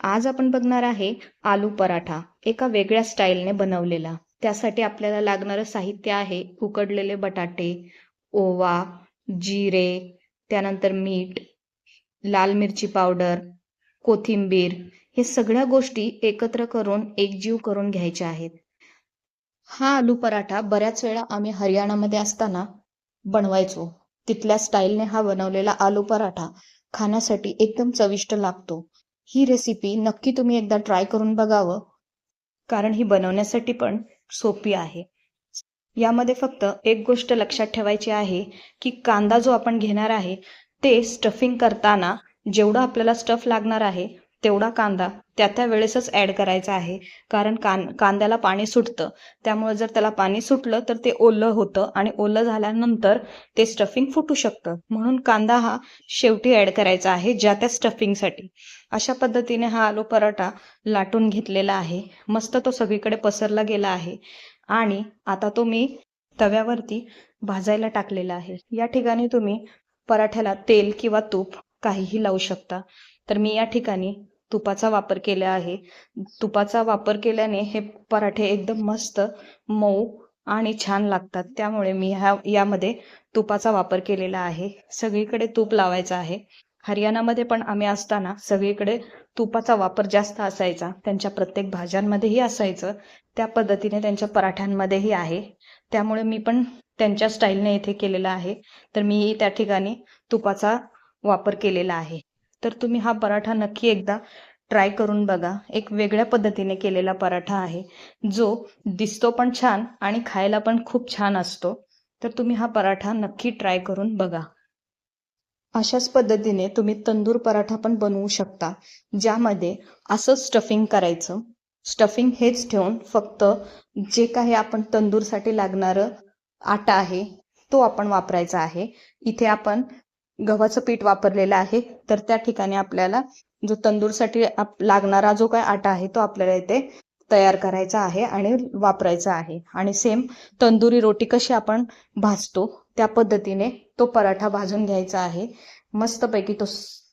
आज आपण बघणार आहे आलू पराठा एका वेगळ्या स्टाईलने बनवलेला. त्यासाठी आपल्याला लागणारं साहित्य आहे उकडलेले बटाटे ओवा जिरे त्यानंतर मीठ लाल मिरची पावडर कोथिंबीर हे सगळ्या गोष्टी एकत्र करून एकजीव करून घ्यायच्या आहेत. हा आलू पराठा बऱ्याच वेळा आम्ही हरियाणामध्ये असताना बनवायचो. तिथल्या स्टाईलने हा बनवलेला आलू पराठा खाण्यासाठी एकदम चविष्ट लागतो. ही रेसिपी नक्की तुम्ही एकदा ट्राय करून बघावं. कारण ही बनवण्यासाठी पण सोपी आहे. यामध्ये फक्त एक गोष्ट लक्षात ठेवायची आहे की कांदा जो आपण घेणार आहे ते स्टफिंग करताना जेवढा आपल्याला स्टफ लागणार आहे तेवढा कांदा त्या त्या वेळेसच ॲड करायचा आहे. कारण कां कांद्याला पाणी सुटतं. त्यामुळे जर त्याला पाणी सुटलं तर ते ओलं होतं आणि ओलं झाल्यानंतर ते स्टफिंग फुटू शकतं. म्हणून कांदा हा शेवटी ॲड करायचा आहे ज्या त्या स्टफिंगसाठी अशा पद्धतीने हा आलू पराठा लाटून घेतलेला आहे. मस्त तो सगळीकडे पसरला गेला आहे. आणि आता तो मी तव्यावरती भाजायला टाकलेला आहे. या ठिकाणी तुम्ही पराठ्याला तेल किंवा तूप काहीही लावू शकता. तर मी या ठिकाणी तुपाचा वापर केला आहे. तुपाचा वापर केल्याने हे पराठे एकदम मस्त मऊ आणि छान लागतात. त्यामुळे मी ह्या यामध्ये तुपाचा वापर केलेला आहे. सगळीकडे तूप लावायचं आहे. हरियाणामध्ये पण आम्ही असताना सगळीकडे तुपाचा वापर जास्त असायचा. त्यांच्या प्रत्येक भाज्यांमध्येही असायचं. त्या पद्धतीने त्यांच्या पराठ्यांमध्येही आहे. त्यामुळे मी पण त्यांच्या स्टाईलने इथे केलेला आहे. तर मी त्या ठिकाणी तुपाचा वापर केलेला आहे. तर तुम्ही हा पराठा नक्की एकदा ट्राय करून बघा. एक वेगळ्या पद्धतीने केलेला पराठा आहे. जो दिसतो पण छान आणि खायला पण खूप छान असतो. तर तुम्ही हा पराठा नक्की ट्राय करून बघा. अशाच पद्धतीने तुम्ही तंदूर पराठा पण बनवू शकता ज्यामध्ये असं स्टफिंग करायचं. स्टफिंग हेच ठेवून फक्त जे काही आपण तंदूरसाठी लागणारं आटा आहे तो आपण वापरायचा आहे. इथे आपण गव्हाचं पीठ वापरलेलं आहे तर त्या ठिकाणी आपल्याला जो तंदूरसाठी आप लागणारा जो काय आटा आहे तो आपल्याला इथे तयार करायचा आहे आणि वापरायचा आहे. आणि सेम तंदुरी रोटी कशी आपण भाजतो त्या पद्धतीने तो पराठा भाजून घ्यायचा आहे. मस्तपैकी तो